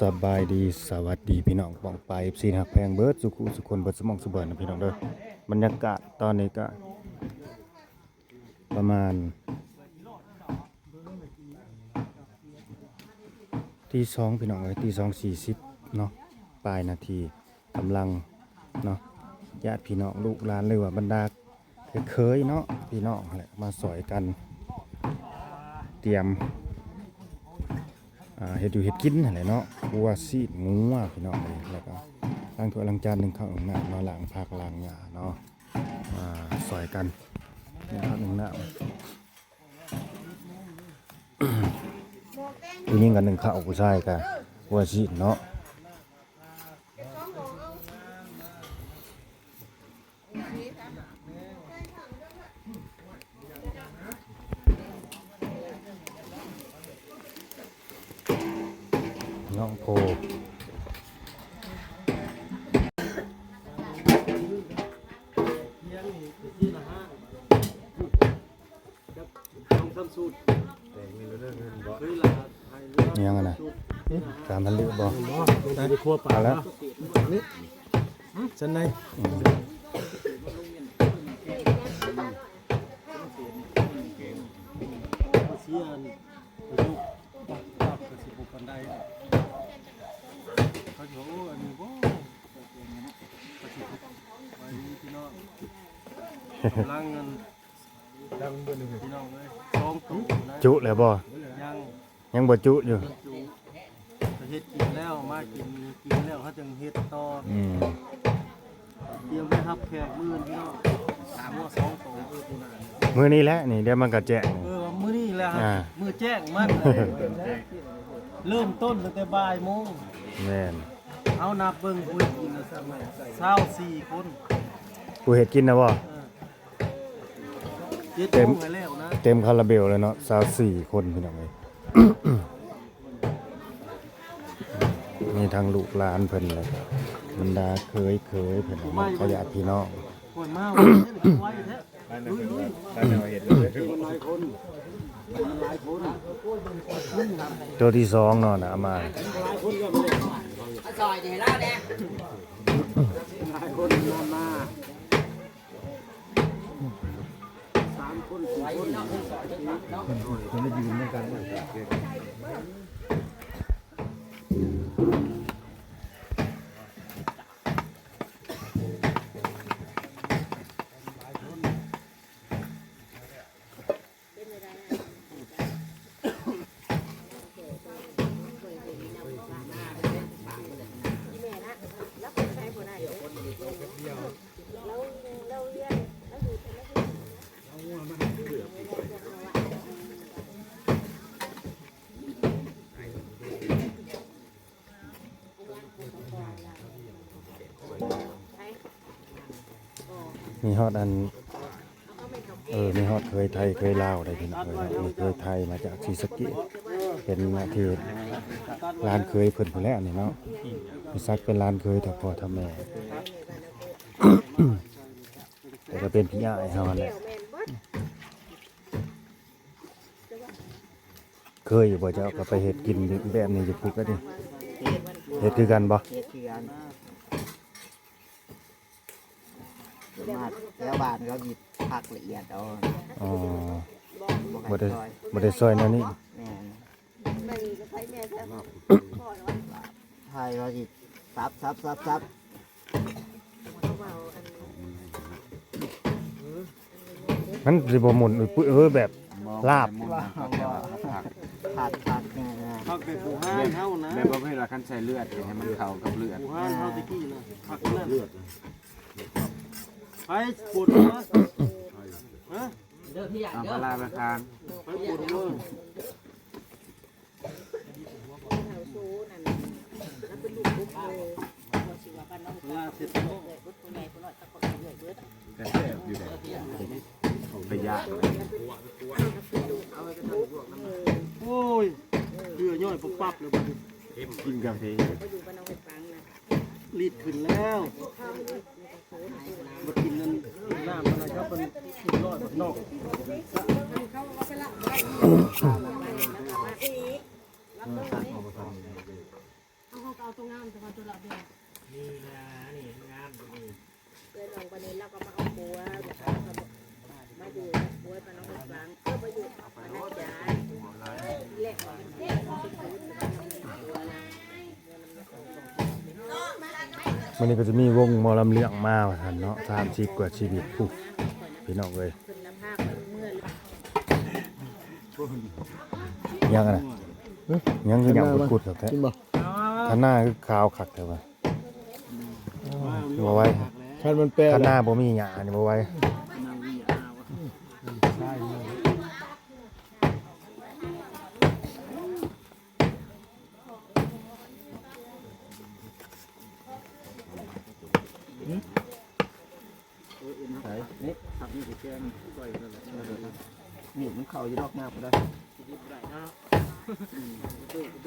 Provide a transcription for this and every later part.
สบายดีสวัสดีพี่น้องปองไปซีหักแพงเบิร์ดสุขุสุคนเบิร์ดสมองสุเบิร์นะพี่น้องเด้อบรรยากาศตอนนี้ก็ ประมาณตีสองพี่น้องเอ้ยตีสองสี่สิบเนาะปลายนาทีกำลังเนาะญาติพี่น้องลูกหลานเลยว่าบรรดาเคยเนาะพี่น้องแหละมาสอยกัน เตรียม เฮ็ดอยู่เฮ็ดกินนั่นแหละเนาะวัวซีดงูอะพี่น้องเลยแล้วก็ล้างถ้วยล้างจานหนึ่งข้าวหนึ่งน้ำมาล้างผักล้างหญ้าเนาะอ่าซอยกันหนึ่งข้าวหนึ่งน้ำผู้หญิงกันหนึ่งข้าวผู้ชายกันวัวซีดเนาะ สูตรเคยลาไทยเรือนี่ยังไงนะสามพันลิตรบ่ไปครัวป่าเอาแล้วฉันในอืมเสียนลูกปักปักกระสิบปันไดเขาจะโอ้อันนี้บ่กระสิบไปนี่พี่น้องลังเงิน ดังเบอร์หนึ่งพี่น้องเลยสองตู้นะจุแล้วบ่ยังยังบ่จุอยู่เงินจูจะเฮ็ดกินแล้วมากินกินแล้วเขาจึงเฮ็ดต่ออืมเตรียมไว้รับแขกมื้อนี้เนาะสามว่าสองโตมื้อนี้แหละนี่เดี๋ยวมันก็แจ้ง เออมื้อนี้แหละครัอ่าบมื้อแจ้งมันเริ่มต้นตั้งแต่บ่ายโมงแม่นเอานับเบิ่งคุยกินนะสมัยเช้าสี่คน ผู้เฮ็ดกินนะบ่เออ เจ็ดเต็มโมงไปแล้วนะเต็มคาราเบลเลยเนาะสาวสี่คนพี่น้องเอ้ยมีทางลูกหลานเพิ่นเลยครับบรรดาเคยเคยเพิ่นเอามาเขาญาติพี่น้องคนมาวันนี้ไว้แท้ลุยลุยคนหลายคนคนหลายคนตัวที่สองเนาะนะเอามาหลายคนก็ไม่ได้ซอยเดี๋ยวเล่าเนี่ยหลายคนมา มาสามคนสี่คนมี มีฮอดอัน เออ มีฮอดเคยไทยเคยลาวอะได้พี่น้องเอ้ยมีเคยไทยมาจากศรีสะเกษเป็นที่ร้านเคยเพิ่นพุ่นแล้วนี่เนาะมีซักเป็นร้านเคยถ้าพ่อถ้าแม่แต่ก็เป็นพี่อ้ายเฮานั่นแหละเคยอยู่บ่เจ้าก็ไปเฮ็ดกินแบบนี้อยู่พุกก็ดิเฮ็ดคือกันบ่ เขียน มาแล้วบานเขาหยิบผักละเอียดเอาอ๋อบ่บ่ให้ได้ซอยบ่ได้ซอยแนวนี้แม่นไทยเขาหยิบซับซับซับซับมันสิบ่หมุนอุ้ยปุ้ยเออแบบ ลาบ ผัดผัดเนี่ยนะพักเป็นผู้ห้านเฮานะแม่ประเภทว่าคันใส่เลือดให้มันเข้ากับเลือด ผู้ห้านเฮาตะกี้นะพักนั่น เลือดไปปวดหัวฮะเอาปลาร้าไปคางไปปวดหัวลาเสร็จแล้วกระแทกอยู่ได้ไปยากโอ้ยเดือย่อยปุ๊บปั๊บเลยบัดนี้กินกับเท รีดขึ้นแล้วมากินนั่นน้ำอะไรครับมันกินร้อยบัดนอก เอาเขาก็เอาตัวงามแต่ว่าตัวเราเดียวนี่นะนี่งามตัวนี้เดินลงปนี้เราก็มาเอาบัวมาอยู่บัวปน้องฟังเพื่อไปอยู่ปนักจานเล็กเล็กมันะวันนี้ก็จะมีวงมอลำเลืองมาว่าซั่นเนาะ30กว่าชีวิตผู้ พี่น้องเอ้ยคุณภาพเมื่อยังอะนะเอ้ยยังคือหยังกุดๆครับแท้กินบ่ข้างหน้าคือขาวคักแต่ว่าบ่ไหว้คันมันแปลข้างหน้าบ่มีหญ้านี่บ่ไหว้ แกงก้อยนั่นแหละนี่มันเข่าอยู่ดอกหน้าก็ได้ไป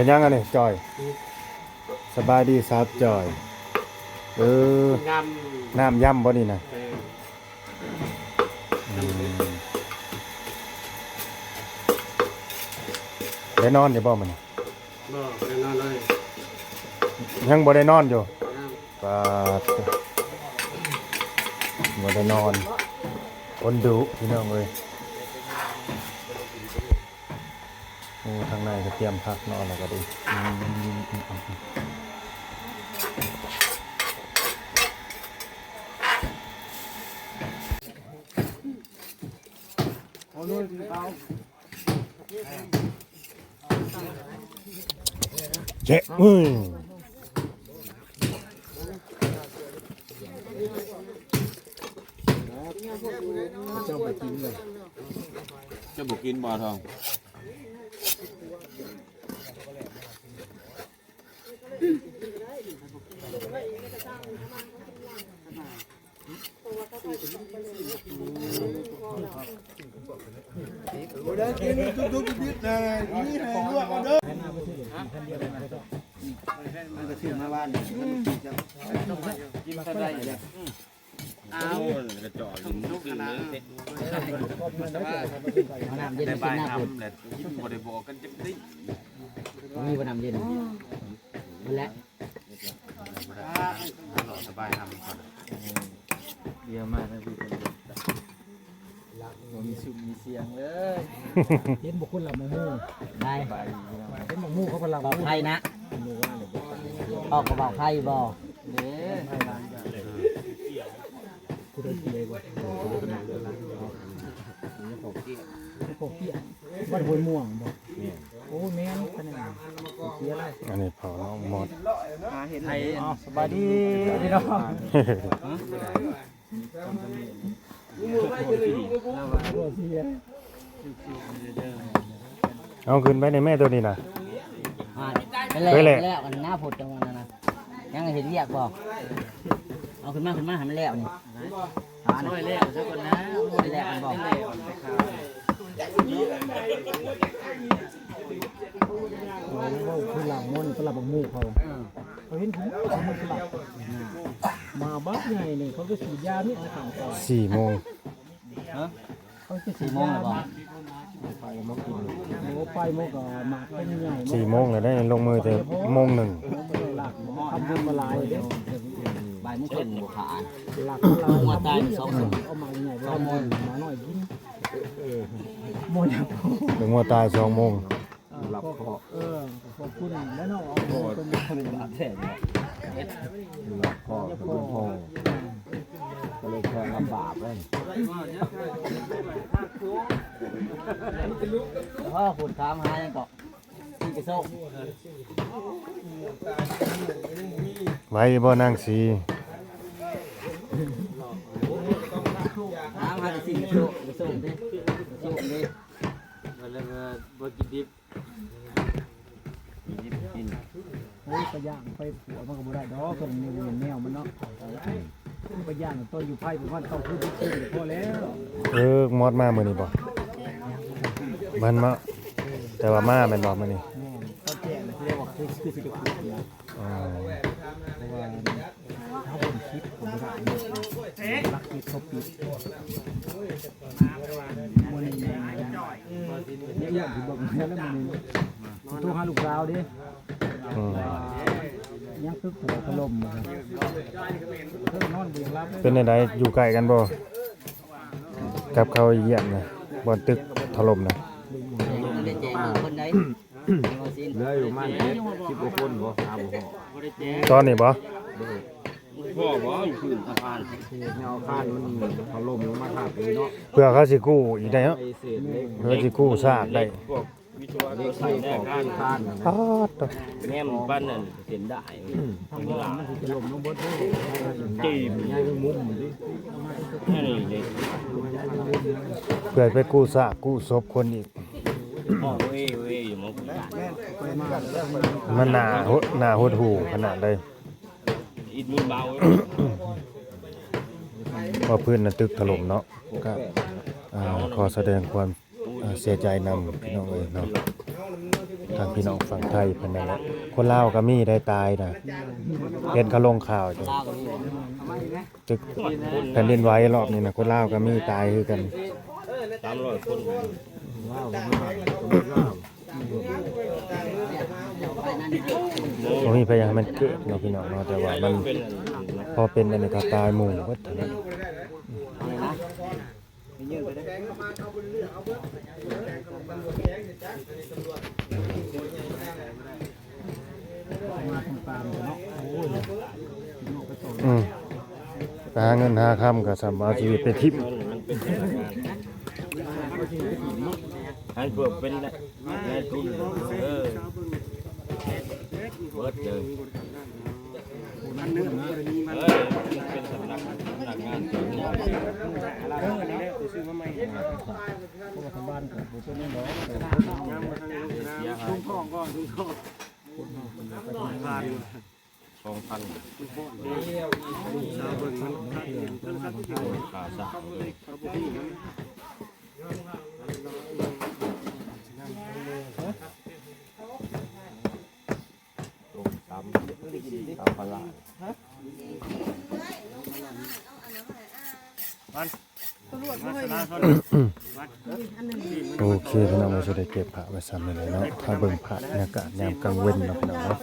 ห็นยังอะนี่จอย สบายดีครับจอย เออ งามน้ำย่ำบ่นี่นะเอออืมได้นอนอยู่บ่มันบ่แน่นอนเลยยังบ่ได้นอนอยู่งามปาดบ่ได้นอนคนดุพี่น้องเอ้ย ก็เตรียมพักนอนแล้วก็ดีอืมอืมอืมอืมเอานู่นเอาเจ๊อืมเจ้าไปกินเลยจะบุกินบ่อทอง มันก็ชื่อมาบ้านนี่มันจะกินก็ได้เลยเอากระจอกกินลูกกินเลยเอาน้ำเย็นได้กิบานยหน้าปุ่นทำแหละกินบ่ได้บอกกันจังดิมีบ่น้ำเย็นมันแหละสบายทำก่อน เยอะมากนะพี่มีสุมีเสียงเลยเห็นบุคคลละโมโม่ได้เห็นหมกมู่เขากำลังเบาไทยนะหมู่ว่าเนี่ยออกกระเบาไทยบ่เด้ผู้ใดกี่เลยบ่โคเกี้ยบ้านห้วยม่วงบ่โอ้แม่นขนาดเกี้ยอะไรอันนี้เผาน้องหมดไทยอ๋อสบายดีพี่น้อง เอาขึ้นไปในแม่ตัวนี้นะไปแล้วแล้วกันหน้าผดจังวันนั้นนะยังเห็นเรียกบ่เอาขึ้นมาขึ้นมาให้มันแล้วนี่หาหน่อยแล้วซะก่อนนะไปแล้วกันบ่โอ้ว่าคือหลังมนต์สลับบักมู่เขาเขาเห็นผมผมมันสลับ มาบักใหญ่นี่เขาก็ฉีดยานี่นะขังต่อสี่โมงเขาจะฉีสี่ดโมงยาแล้วบ่ไปมากินโอ้ไปมกก็หมากเป็นใหญ่สี่โมงเลยได้ลงมือแต่โมงหนึ่งหลักทำบุญมาลายเด้อบ่ายโมงครึ่งบ่ขาดหลักลายทำบุญเอามาใหญ่ไปเอามามาหน่อยกินโมยาถึงว่าตายสองโมงรับขอเออขอบคุณแล้วเนาะเอาเป็นแท้ รับพ่อคุณพ่อก็เลยแค่ลำบากเลยพ่อขุดถามหายังเกาะที่กระโซกไว้บ่นางสีถามหาที่กระโซกกระโซกดิกระโซกดิแล้วก็บ่กินดิบ กินโอ้ยไปย่างไปผัวมันก็บ่ได้ดอกก็มีเวียนแนวมันเนาะไปย่างต้นอยู่ไผ่ผมว่าต้องพูดที่คือพอแล้วเออมอดมามื้อนี้บ่มันมาแต่ว่ามาแม่นบ่มื้อนี้แม่นเขาแจ้งที่เรียกว่าคือคือสิจะพูดนะอ๋อเพราะว่าถ้าผมคิดผมไม่ได้รักคิดเขาปิดมันนี่เนี่ยเนี่ยที่บอกมาแล้วมันนี่ตัวหาลูกสาวดิอืม ยังตึกหัวถล่มนะครับเพิ่งนอนเบียงรับเป็นจังไดอยู่ใกล้กันบ่กับเขาเยี่ยมนะบ่ตึกถล่มนะเล่นแจงคนใดบ่ซินเหลืออยู่มันสิบกว่าคนบ่หาบ่พอบ่ได้แจงตอนนี้บ่พ่อบ่อยู่ขึ้นสะพานแนวคานมันถล่มลงมาทับเลยเนาะเพื่อเขาสิกู้อีกได้เนาะไอ้เศษเล็กเพื่อสิกู้ซากได้พวก วิศวกรใส่ของคานคานป๊าดตัวแง่มบ้านนั่นเห็นได้ทางบ้านมันจะลมลงบดจีบง่ายมุมนี่เลยเพื่อไปกู้ซากกู้ศพคนอีกมันหนาหดหนาหดหูขนาดเลยอิดมือเบาว่าพื้นน่ะตึกถล่มเนาะก็ขอแสดงความ เสียใจนำพี่น้องเอ้ยเนาะทางพี่น้องฝั่งไทยพิ่นนั่นแหละคนลาวก็มีได้ตายนะเห็นเขาลงข่าวอยู่ลาวก็มีตึกแผ่นดินไหวรอบนี้นะคนลาวก็มีตายคือกันสามร้อยคนมีพยายามมันเกิดเนาะพี่น้องเนาะแต่ว่ามันพอเป็นอันก็ตายหมู่ เบิดเท่านั้นมาทำตามกันเนาะโอ้ยนอกไปต่ออืมไปหาเงินหาคำก็สำเอาชีวิตไปทิพย์มันเป็นอันเพื่อเป็นในทุนเออเบิดเลยเออเป็นสำนักสำนักงาน เพราะว่าทางบ้านกับผมเป็นนี่เนาะงามมาทางนี้นะเสียหายทุ่งทองก่อนทุ่งทองผ่านสองพันชาวเบิ่งมันคัดเงต้นคัดที่ขาสามเลยเขาฮะตรงสามสามพันละ โอเคพี่น้องเราจะได้เก็บผ้าไว้ซ้ำเลยเนาะถ้าเบิ่งผ้าบรรยากาศยามกลางเว้นเนาะพี่น้องเนาะ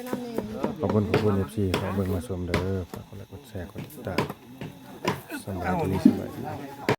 ขอบคุณขอบคุณเอฟซีขอเบิ่งมาชมเด้อฝากกดไลค์กดแชร์กดติดตามสำหรับายดีสบายดี